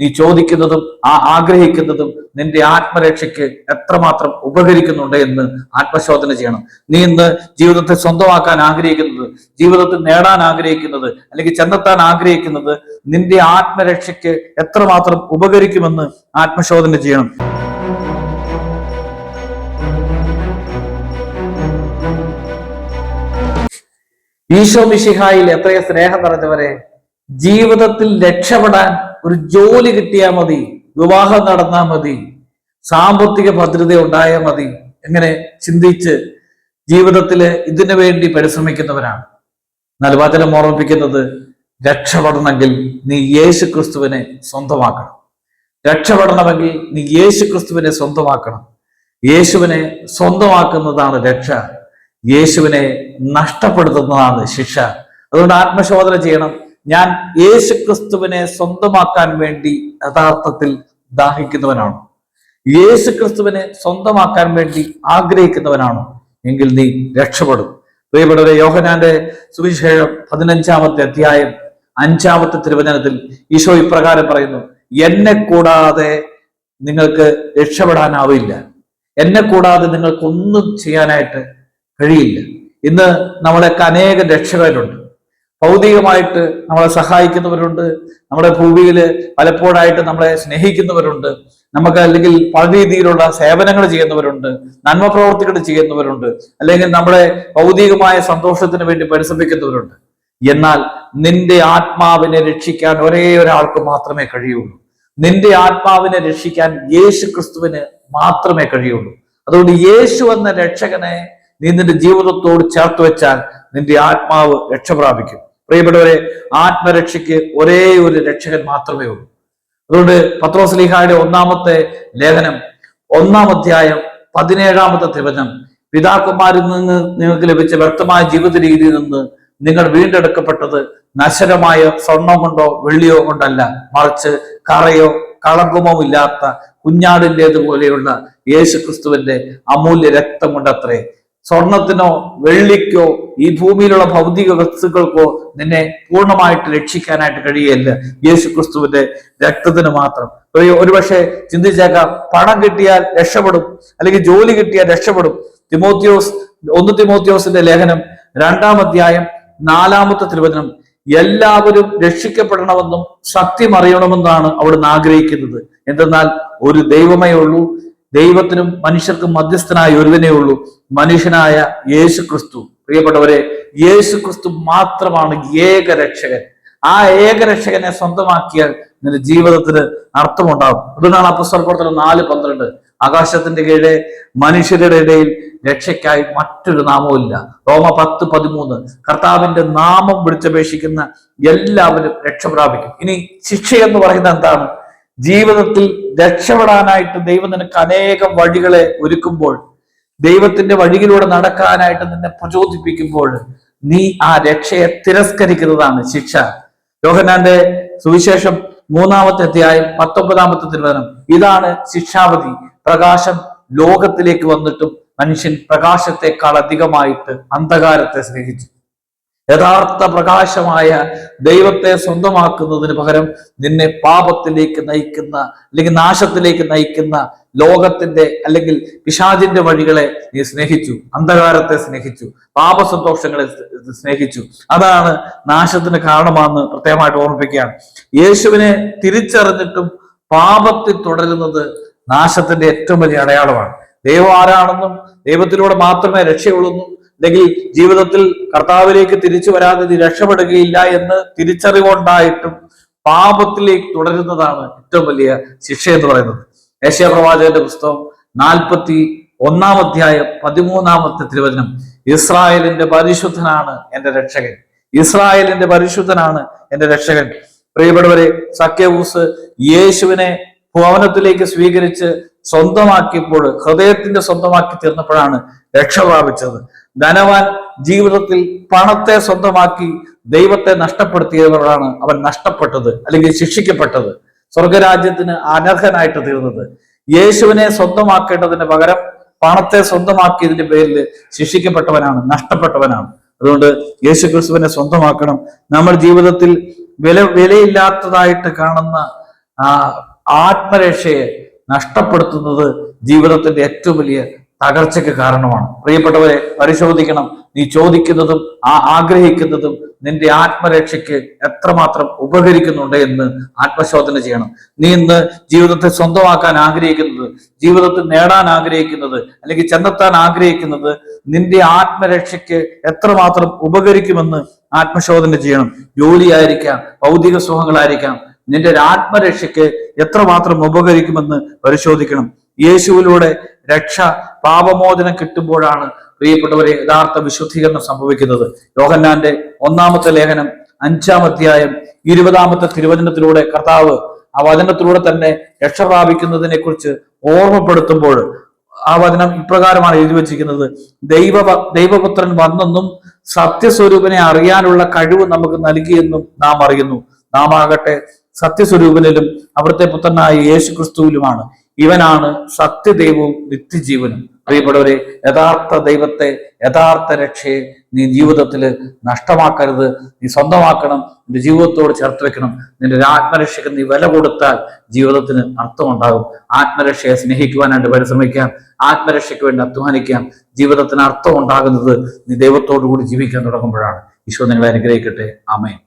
നീ ചോദിക്കുന്നതും ആ ആഗ്രഹിക്കുന്നതും നിന്റെ ആത്മരക്ഷയ്ക്ക് എത്രമാത്രം ഉപകരിക്കുന്നുണ്ട് എന്ന് ആത്മശോധന ചെയ്യണം. നീ ഇന്ന് ജീവിതത്തെ സ്വന്തമാക്കാൻ ആഗ്രഹിക്കുന്നത് ജീവിതത്തിൽ നേടാൻ ആഗ്രഹിക്കുന്നത് അല്ലെങ്കിൽ ചെന്നെത്താൻ ആഗ്രഹിക്കുന്നത് നിന്റെ ആത്മരക്ഷയ്ക്ക് എത്രമാത്രം ഉപകരിക്കുമെന്ന് ആത്മശോധന ചെയ്യണം. ഈശോ മിഷിഹായിൽ എത്രയോ സ്നേഹം നിറഞ്ഞവരെ ജീവിതത്തിൽ രക്ഷപ്പെടാൻ ഒരു ജോലി കിട്ടിയാൽ മതി വിവാഹം നടന്നാൽ മതി സാമ്പത്തിക ഭദ്രത ഉണ്ടായാൽ മതി എങ്ങനെ ചിന്തിച്ച് ജീവിതത്തിൽ ഇതിനു വേണ്ടി പരിശ്രമിക്കുന്നവരാണ്. എന്നാൽ വചനം ഓർമ്മിപ്പിക്കുന്നത് രക്ഷപ്പെടണമെങ്കിൽ നീ യേശു ക്രിസ്തുവിനെ സ്വന്തമാക്കണം രക്ഷപ്പെടണമെങ്കിൽ നീ യേശു ക്രിസ്തുവിനെ സ്വന്തമാക്കണം. യേശുവിനെ സ്വന്തമാക്കുന്നതാണ് രക്ഷ. യേശുവിനെ നഷ്ടപ്പെടുത്തുന്നതാണ് ശിക്ഷ. അതുകൊണ്ട് ആത്മശോധന ചെയ്യണം. ഞാൻ യേശുക്രിസ്തുവിനെ സ്വന്തമാക്കാൻ വേണ്ടി യഥാർത്ഥത്തിൽ ദാഹിക്കുന്നവനാണ്. യേശുക്രിസ്തുവിനെ സ്വന്തമാക്കാൻ വേണ്ടി ആഗ്രഹിക്കുന്നവനാണ്. എങ്കിൽ നീ രക്ഷപ്പെടും. പ്രിയപ്പെട്ടവരെ യോഹനാന്റെ സുവിശേഷം പതിനഞ്ചാമത്തെ അധ്യായം അഞ്ചാമത്തെ തിരുവചനത്തിൽ ഈശോ ഇപ്രകാരം പറയുന്നു എന്നെ കൂടാതെ നിങ്ങൾക്ക് രക്ഷപ്പെടാനാവില്ല. എന്നെ കൂടാതെ നിങ്ങൾക്കൊന്നും ചെയ്യാനായിട്ട് കഴിയില്ല. ഇന്ന് നമ്മളെയൊക്കെ അനേകം രക്ഷകരുണ്ട് ഭൗതികമായിട്ട് നമ്മളെ സഹായിക്കുന്നവരുണ്ട്. നമ്മുടെ ഭൂമിയിൽ പലപ്പോഴായിട്ട് നമ്മളെ സ്നേഹിക്കുന്നവരുണ്ട്. നമുക്ക് അല്ലെങ്കിൽ പല രീതിയിലുള്ള സേവനങ്ങൾ ചെയ്യുന്നവരുണ്ട്. നന്മ പ്രവർത്തികൾ ചെയ്യുന്നവരുണ്ട്. അല്ലെങ്കിൽ നമ്മുടെ ഭൗതികമായ സന്തോഷത്തിന് വേണ്ടി പരിശ്രമിക്കുന്നവരുണ്ട്. എന്നാൽ നിന്റെ ആത്മാവിനെ രക്ഷിക്കാൻ ഒരേ ഒരാൾക്ക് മാത്രമേ കഴിയുള്ളൂ. നിന്റെ ആത്മാവിനെ രക്ഷിക്കാൻ യേശു ക്രിസ്തുവിന് മാത്രമേ കഴിയുള്ളൂ. അതുകൊണ്ട് യേശു എന്ന രക്ഷകനെ നീ നിന്റെ ജീവിതത്തോട് ചേർത്ത് വെച്ചാൽ നിന്റെ ആത്മാവ് രക്ഷ പ്രാപിക്കും പ്രിയപ്പെട്ടവരെ ആത്മരക്ഷയ്ക്ക് ഒരേ ഒരു രക്ഷകൻ മാത്രമേ ഉള്ളൂ. അതുകൊണ്ട് പത്രോസ്ലിഹായുടെ ഒന്നാമത്തെ ലേഖനം ഒന്നാം അധ്യായം പതിനേഴാമത്തെ തിവചനം പിതാക്കന്മാരിൽ നിന്ന് നിങ്ങൾക്ക് ലഭിച്ച വ്യക്തമായ ജീവിത രീതിയിൽ നിന്ന് നിങ്ങൾ വീണ്ടെടുക്കപ്പെട്ടത് നശ്വരമായ സ്വർണം കൊണ്ടോ വെള്ളിയോ കൊണ്ടല്ല മറിച്ച് കറയോ കളങ്കമോ ഇല്ലാത്ത കുഞ്ഞാടിന്റെതുപോലെയുള്ള യേശു ക്രിസ്തുവിന്റെ അമൂല്യ രക്തം കൊണ്ടത്രേ. സ്വർണത്തിനോ വെള്ളിക്കോ ഈ ഭൂമിയിലുള്ള ഭൗതിക വസ്തുക്കൾക്കോ നിന്നെ പൂർണമായിട്ട് രക്ഷിക്കാനായിട്ട് കഴിയല്ല യേശു ക്രിസ്തുവിന്റെ രക്തത്തിന് മാത്രം. ഒരു- ഒരുപക്ഷെ ചിന്തിച്ചേക്കാം പണം കിട്ടിയാൽ രക്ഷപ്പെടും അല്ലെങ്കിൽ ജോലി കിട്ടിയാൽ രക്ഷപ്പെടും. തിമോത്യോസ് ഒന്ന് തിമോത്യോസിന്റെ ലേഖനം രണ്ടാം അധ്യായം നാലാമത്തെ തിരുവചനം എല്ലാവരും രക്ഷിക്കപ്പെടണമെന്നും സത്യം അറിയണമെന്നാണ് അവിടുന്ന് ആഗ്രഹിക്കുന്നത്. എന്തെന്നാൽ ഒരു ദൈവമേ ഉള്ളൂ ദൈവത്തിനും മനുഷ്യർക്കും മധ്യസ്ഥനായ ഒരുവനേ ഉള്ളൂ മനുഷ്യനായ യേശു ക്രിസ്തു പ്രിയപ്പെട്ടവരെ യേശു ക്രിസ്തു മാത്രമാണ് ഏക രക്ഷകൻ ആ ഏക രക്ഷകനെ സ്വന്തമാക്കിയാൽ നിന്റെ ജീവിതത്തിന് അർത്ഥമുണ്ടാകും. അതുകൊണ്ടാണ് അപ്പസ്വൽപ്പുറത്തിന് നാല് പന്ത്രണ്ട്. ആകാശത്തിന്റെ കീഴെ മനുഷ്യരുടെ ഇടയിൽ രക്ഷയ്ക്കായി മറ്റൊരു നാമവുമില്ല റോമ പത്ത് പതിമൂന്ന്. കർത്താവിന്റെ നാമം വിളിച്ചപേക്ഷിക്കുന്ന എല്ലാവരും രക്ഷ പ്രാപിക്കും. ഇനി ശിക്ഷ എന്ന് പറയുന്നത് എന്താണ്? ജീവിതത്തിൽ രക്ഷപ്പെടാനായിട്ട് ദൈവം നിനക്ക് അനേകം വഴികളെ ഒരുക്കുമ്പോൾ ദൈവത്തിന്റെ വഴികളിലൂടെ നടക്കാനായിട്ട് നിന്നെ പ്രചോദിപ്പിക്കുമ്പോൾ നീ ആ രക്ഷയെ തിരസ്കരിക്കുന്നതാണ് ശിക്ഷ. യോഹന്നാന്റെ സുവിശേഷം മൂന്നാമത്തെ അധ്യായം പത്തൊമ്പതാമത്തെ തിരുവനം ഇതാണ് ശിക്ഷാവധി. പ്രകാശം ലോകത്തിലേക്ക് വന്നിട്ടും മനുഷ്യൻ പ്രകാശത്തെക്കാൾ അധികമായിട്ട് അന്ധകാരത്തെ സ്നേഹിച്ചു. യഥാർത്ഥ പ്രകാശമായ ദൈവത്തെ സ്വന്തമാക്കുന്നതിന് പകരം നിന്നെ പാപത്തിലേക്ക് നയിക്കുന്ന അല്ലെങ്കിൽ നാശത്തിലേക്ക് നയിക്കുന്ന ലോകത്തിന്റെ അല്ലെങ്കിൽ പിശാചിന്റെ വഴികളെ നീ സ്നേഹിച്ചു അന്ധകാരത്തെ സ്നേഹിച്ചു പാപസന്തോഷങ്ങളെ സ്നേഹിച്ചു. അതാണ് നാശത്തിന് കാരണമാണെന്ന് പ്രത്യേകമായിട്ട് ഓർമ്മിപ്പിക്കുകയാണ്. യേശുവിനെ തിരിച്ചറിഞ്ഞിട്ടും പാപത്തിൽ തുടരുന്നത് നാശത്തിന്റെ ഏറ്റവും വലിയ അടയാളമാണ്. ദൈവം ആരാണെന്നും ദൈവത്തിലൂടെ മാത്രമേ രക്ഷയുള്ളൂ അല്ലെങ്കിൽ ജീവിതത്തിൽ കർത്താവിലേക്ക് തിരിച്ചു വരാതെ രക്ഷപ്പെടുകയില്ല എന്ന് തിരിച്ചറിവുണ്ടായിട്ടും പാപത്തിലേക്ക് തുടരുന്നതാണ് ഏറ്റവും വലിയ ശിക്ഷ എന്ന് പറയുന്നത്. ഏഷ്യ പ്രവാചകന്റെ പുസ്തകം നാൽപ്പത്തി ഒന്നാം അധ്യായം പതിമൂന്നാമത്തെ തിരുവചനം. ഇസ്രായേലിന്റെ പരിശുദ്ധനാണ് എന്റെ രക്ഷകൻ. ഇസ്രായേലിന്റെ പരിശുദ്ധനാണ് എന്റെ രക്ഷകൻ. പ്രിയപ്പെട്ടവരെ സഖ്യവൂസ് യേശുവിനെ ഭവനത്തിലേക്ക് സ്വീകരിച്ച് സ്വന്തമാക്കിയപ്പോൾ ഹൃദയത്തിന്റെ സ്വന്തമാക്കി തീർന്നപ്പോഴാണ് രക്ഷ പ്രാപിച്ചത്. ധനവാൻ ജീവിതത്തിൽ പണത്തെ സ്വന്തമാക്കി ദൈവത്തെ നഷ്ടപ്പെടുത്തിയവരാണ് അവൻ നഷ്ടപ്പെട്ടത് അല്ലെങ്കിൽ ശിക്ഷിക്കപ്പെട്ടത്. സ്വർഗരാജ്യത്തിന് അനർഹനായിട്ട് തീർന്നത്. യേശുവിനെ സ്വന്തമാക്കേണ്ടതിന് പകരം പണത്തെ സ്വന്തമാക്കിയതിന്റെ പേരിൽ ശിക്ഷിക്കപ്പെട്ടവനാണ് നഷ്ടപ്പെട്ടവനാണ്. അതുകൊണ്ട് യേശു ക്രിസ്തുവിനെ സ്വന്തമാക്കണം. നമ്മൾ ജീവിതത്തിൽ വില വിലയില്ലാത്തതായിട്ട് കാണുന്ന ആ ആത്മരക്ഷയെ നഷ്ടപ്പെടുത്തുന്നത് ജീവിതത്തിന്റെ ഏറ്റവും വലിയ തകർച്ചയ്ക്ക് കാരണമാണ്. പ്രിയപ്പെട്ടവരെ പരിശോധിക്കണം. നീ ചോദിക്കുന്നതും ആ ആഗ്രഹിക്കുന്നതും നിന്റെ ആത്മരക്ഷയ്ക്ക് എത്രമാത്രം ഉപകരിക്കുന്നുണ്ട് എന്ന് ആത്മശോധന ചെയ്യണം. നീ ഇന്ന് ജീവിതത്തെ സ്വന്തമാക്കാൻ ആഗ്രഹിക്കുന്നത് ജീവിതത്തിൽ നേടാൻ ആഗ്രഹിക്കുന്നത് അല്ലെങ്കിൽ ചെന്നെത്താൻ ആഗ്രഹിക്കുന്നത് നിന്റെ ആത്മരക്ഷയ്ക്ക് എത്രമാത്രം ഉപകരിക്കുമെന്ന് ആത്മശോധന ചെയ്യണം. ജോലിയായിരിക്കാം ഭൗതിക സുഖങ്ങളായിരിക്കാം നിന്റെ ആത്മരക്ഷയ്ക്ക് എത്രമാത്രം ഉപകരിക്കുമെന്ന് പരിശോധിക്കണം. യേശുവിലൂടെ രക്ഷ പാപമോചനം കിട്ടുമ്പോഴാണ് പ്രിയപ്പെട്ടവരെ യഥാർത്ഥ വിശുദ്ധീകരണം സംഭവിക്കുന്നത്. യോഹന്നാന്റെ ഒന്നാമത്തെ ലേഖനം അഞ്ചാം അധ്യായം ഇരുപതാമത്തെ തിരുവചനത്തിലൂടെ കർത്താവ് ആ വചനത്തിലൂടെ തന്നെ രക്ഷ പ്രാപിക്കുന്നതിനെ കുറിച്ച് ഓർമ്മപ്പെടുത്തുമ്പോൾ ആ വചനം ഇപ്രകാരമാണ് എഴുതി വച്ചിരിക്കുന്നത്. ദൈവ ദൈവപുത്രൻ വന്നെന്നും സത്യസ്വരൂപനെ അറിയാനുള്ള കഴിവ് നമുക്ക് നൽകിയെന്നും നാം അറിയുന്നു. നാം ആകട്ടെ സത്യസ്വരൂപനിലും അവിടുത്തെ പുത്രനായ യേശു ക്രിസ്തുവിലുമാണ് ഇവനാണ് സത്യദൈവവും നിത്യജീവനും. പ്രിയപ്പെട്ടവരെ യഥാർത്ഥ ദൈവത്തെ യഥാർത്ഥ രക്ഷയെ നീ ജീവിതത്തിൽ നഷ്ടമാക്കരുത്. നീ സ്വന്തമാക്കണം നിന്റെ ജീവിതത്തോട് ചേർത്ത് വെക്കണം. നിന്റെ ആത്മരക്ഷയ്ക്ക് നീ വില കൊടുത്താൽ ജീവിതത്തിന് അർത്ഥമുണ്ടാകും. ആത്മരക്ഷയെ സ്നേഹിക്കുവാനായിട്ട് പരിശ്രമിക്കാം. ആത്മരക്ഷയ്ക്ക് വേണ്ടി അധ്വാനിക്കാം. ജീവിതത്തിന് അർത്ഥം ഉണ്ടാകുന്നത് നീ ദൈവത്തോടു കൂടി ജീവിക്കാൻ തുടങ്ങുമ്പോഴാണ്. ഈശോ നിങ്ങളെ അനുഗ്രഹിക്കട്ടെ. ആമേൻ.